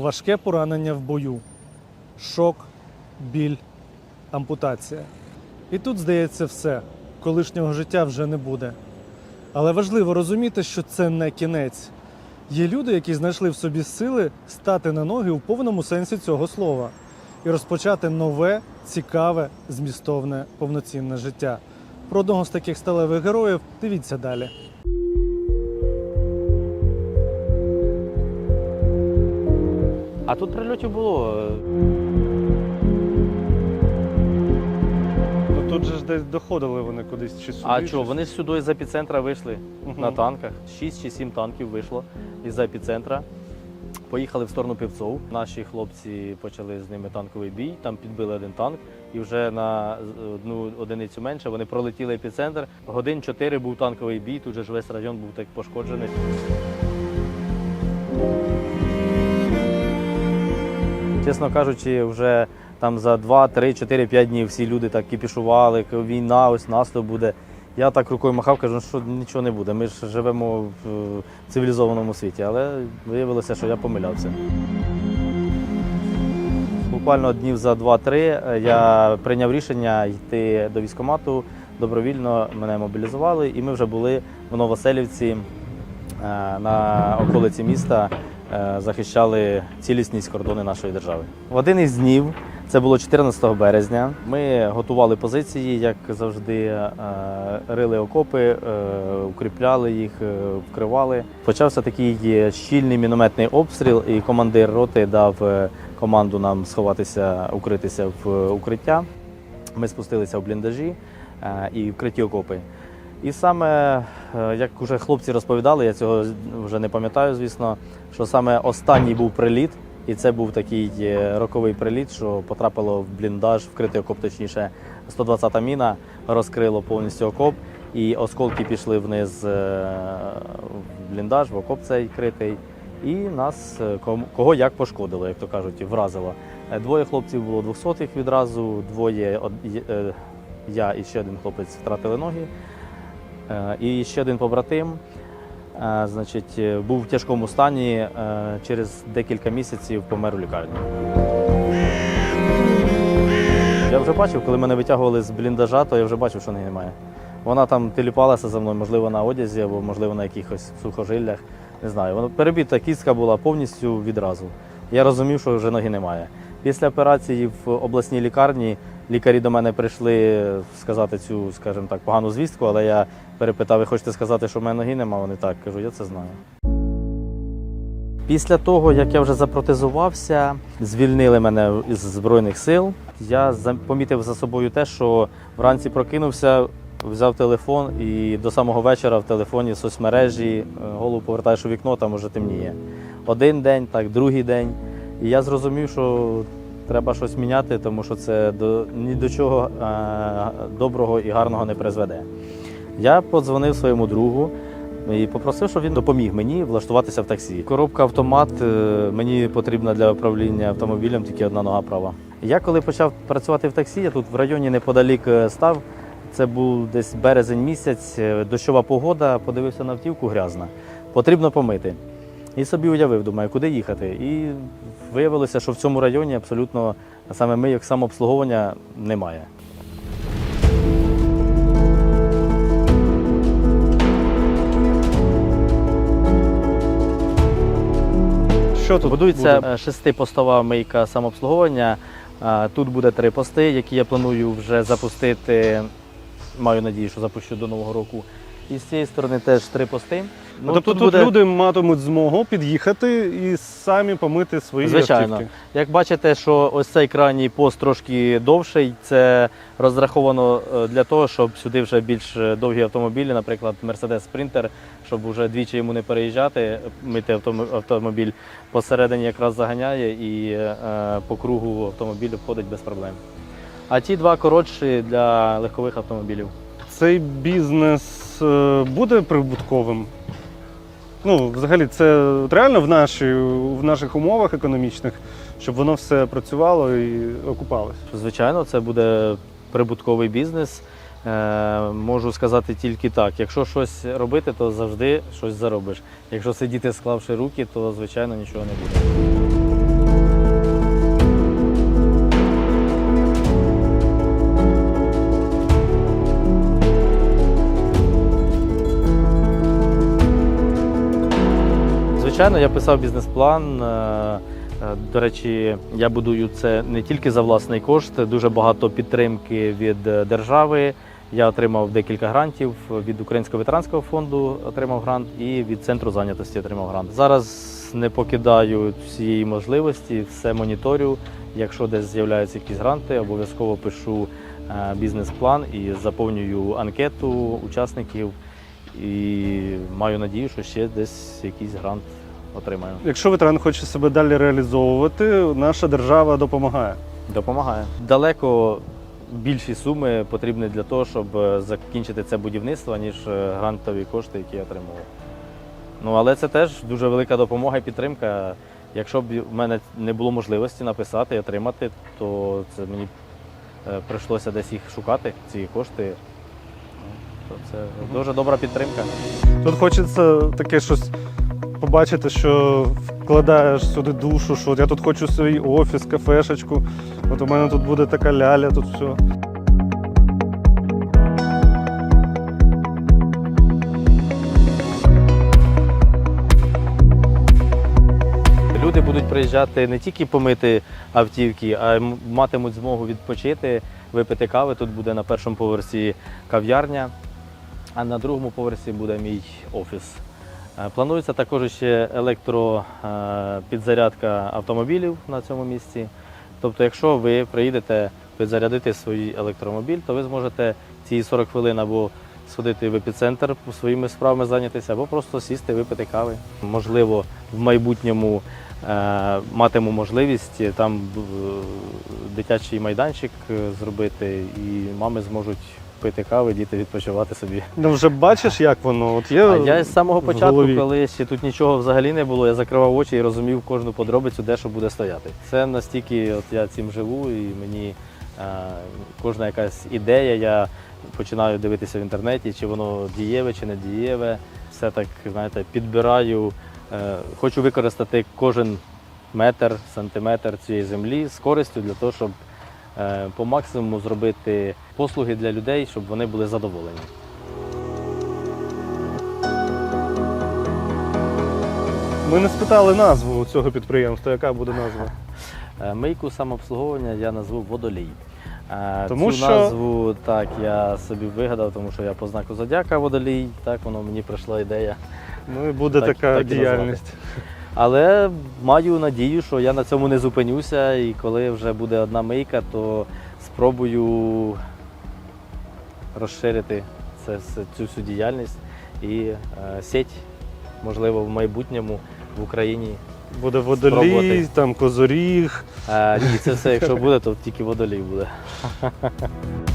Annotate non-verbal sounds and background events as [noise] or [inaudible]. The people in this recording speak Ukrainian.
важке поранення в бою, шок, біль, ампутація. І тут здається все, колишнього життя вже не буде. Але важливо розуміти, що це не кінець. Є люди, які знайшли в собі сили стати на ноги у повному сенсі цього слова і розпочати нове, цікаве, змістовне, повноцінне життя. Про одного з таких сталевих героїв дивіться далі. А тут прильотів було. е, Ну тут же ж десь доходили вони кудись чи сюди. А чи що, вони ж сюди з епіцентра вийшли Мгм. на танках. 6 чи 7 танків вийшло із епіцентра. Поїхали в сторону Півцов. Наші хлопці почали з ними танковий бій, там підбили один танк, і вже на одну одиницю менше вони пролетіли епіцентр. Годин 4 був танковий бій, тут же ж весь район був так пошкоджений. Чесно кажучи, вже там за 2, 3, 4, 5 днів всі люди так кіпішували, війна, ось наступ буде. Я так рукою махав, кажу, «Ну, що нічого не буде. Ми ж живемо в е, цивілізованому світі, але виявилося, що я помилявся. Буквально днів за 2-3 е, я прийняв рішення йти до військкомату. Добровільно мене мобілізували, і ми вже були в Новоселівці е, на околиці міста захищали цілісність кордони нашої держави. В один із днів, це було 14 березня. Ми готували позиції, як завжди, е, рили окопи, е, укріпляли їх, е, вкривали. Почався такий е, щільний мінометний обстріл, і командир роти дав е, команду нам сховатися, укритися в укриття. Ми спустилися в бліндажі е, і вкриті окопи. І саме, е, як вже хлопці розповідали, я цього вже не пам'ятаю, звісно, що саме останній був приліт, і це був такий е, роковий приліт, що потрапило в бліндаж, вкритий окоп, точніше, 120-та міна розкрило повністю окоп, і осколки пішли вниз е, в бліндаж, в окоп цей критий. І нас е, кого як пошкодило, як то кажуть, вразило. Е, Двоє хлопців було 200-х відразу, двоє е, я і ще один хлопець втратили ноги. Е, І ще один побратим е, значить, е, був в тяжкому стані, через декілька місяців помер у лікарні. Я вже бачив, коли мене витягували з бліндажа, то я вже бачив, що неї немає. Вона там теліпалася за мною, можливо, на одязі або, можливо, на якихось сухожиллях. Не знаю. Вона перебита кістка була повністю відразу. Я розумів, що вже ноги немає. Після операції в обласній лікарні лікарі до мене прийшли сказати цю, скажімо так, погану звістку, але я перепитав, ви хочете сказати, що в мене ноги немає? Вони так кажу, я це знаю. Після того, як я вже запротезувався, звільнили мене із Збройних сил. Я помітив за собою те, що вранці прокинувся, взяв телефон і до самого вечора в телефоні соцмережі е, голову повертаєш у вікно, там уже темніє. Один день, так, другий день. І я зрозумів, що треба щось міняти, тому що це до, ні до чого е, доброго і гарного не призведе. Я подзвонив своєму другу і попросив, щоб він допоміг мені влаштуватися в таксі. Коробка автомат е, мені потрібна для управління автомобілем, тільки одна нога права. Я коли почав працювати в таксі, я тут в районі неподалік е, став. Це був десь березень місяць, дощова погода, подивився на автівку грязна. Потрібно помити. І собі уявив, думаю, куди їхати. І виявилося, що в цьому районі абсолютно саме ми, як самообслуговування, немає. Що тут Будується буде? е, шестипостова мийка самообслуговування. Тут буде три пости, які я планую вже запустити. Маю надію, що запущу до нового року. І з цієї сторони теж три пости. Ну, тобто тут, люди матимуть змогу під'їхати і самі помити свої Звичайно. автівки. Як бачите, що ось цей крайній пост трошки довший, це розраховано е, для того, щоб сюди вже більш е, довгі автомобілі, наприклад, Mercedes Sprinter, щоб вже двічі йому не переїжджати, мити автомобіль посередині якраз заганяє і е, по кругу автомобіль входить без проблем. А ті два коротші для легкових автомобілів. Цей бізнес е, буде прибутковим. Ну, взагалі, це реально в, наші, в наших умовах економічних, щоб воно все працювало і окупалось. Звичайно, це буде прибутковий бізнес. Е, можу сказати тільки так: якщо щось робити, то завжди щось заробиш. Якщо сидіти склавши руки, то звичайно нічого не буде. Звичайно, я писав бізнес-план. е, е, До речі, я будую це не тільки за власний кошт, дуже багато підтримки від е, держави. Я отримав декілька грантів від Українського ветеранського фонду, отримав грант, і від центру зайнятості отримав грант. Зараз не покидаю всієї можливості, все моніторю. Якщо десь з'являються якісь гранти, обов'язково пишу бізнес-план і заповнюю анкету учасників. І маю надію, що ще десь якийсь грант отримаю. Якщо ветеран хоче себе далі реалізовувати, наша держава допомагає. Допомагає. Далеко більші суми потрібні для того, щоб е, закінчити це будівництво, ніж е, грантові кошти, які я отримував. Ну, але це теж дуже велика допомога і підтримка. Якщо б в мене не було можливості написати і отримати, то це мені е, прийшлося десь їх шукати, ці кошти. То це дуже добра підтримка. Тут хочеться таке щось побачити, що вкладаєш сюди душу, що я тут хочу свій офіс, кафешечку. От у мене тут буде така ляля, тут все. Люди будуть приїжджати не тільки помити автівки, а й матимуть змогу відпочити, випити кави. Тут буде на першому поверсі кав'ярня, а на другому поверсі буде мій офіс. Е, Планується також ще електропідзарядка автомобілів на цьому місці. Тобто, якщо ви приїдете підзарядити свій електромобіль, то ви зможете ці 40 хвилин або сходити в епіцентр своїми справами зайнятися, або просто сісти, випити кави. Можливо, в майбутньому е, матиму можливість е, там е, дитячий майданчик е, зробити, і мами зможуть пити кави, діти відпочивати собі. Ну вже бачиш, як воно? От є А я з самого початку, коли ще тут нічого взагалі не було, я закривав очі і розумів кожну подробицю, де що буде стояти. Це настільки, от я цим живу, і мені е, кожна якась ідея, я починаю дивитися в інтернеті, чи воно дієве, чи не дієве. Все так, знаєте, підбираю. Е, хочу використати кожен метр, сантиметр цієї землі з користю для того, щоб е, по максимуму зробити послуги для людей, щоб вони були задоволені. Ми не спитали назву цього підприємства, яка буде назва. Е, Мийку самообслуговування я назву водолій. Е, Тому Цю що- назву так я собі вигадав, тому що я по знаку зодяка водолій. Так воно мені прийшла ідея. Ну і буде Так- така так назвати. діяльність. Але маю надію, що я на цьому не зупинюся, і коли вже буде одна мийка, то спробую розширити це, цю всю діяльність і е, сеть, можливо, в майбутньому в Україні. Буде водолій, Спробувати. там козоріг. Е, ні, це все, якщо буде, то тільки водолій буде. [laughs]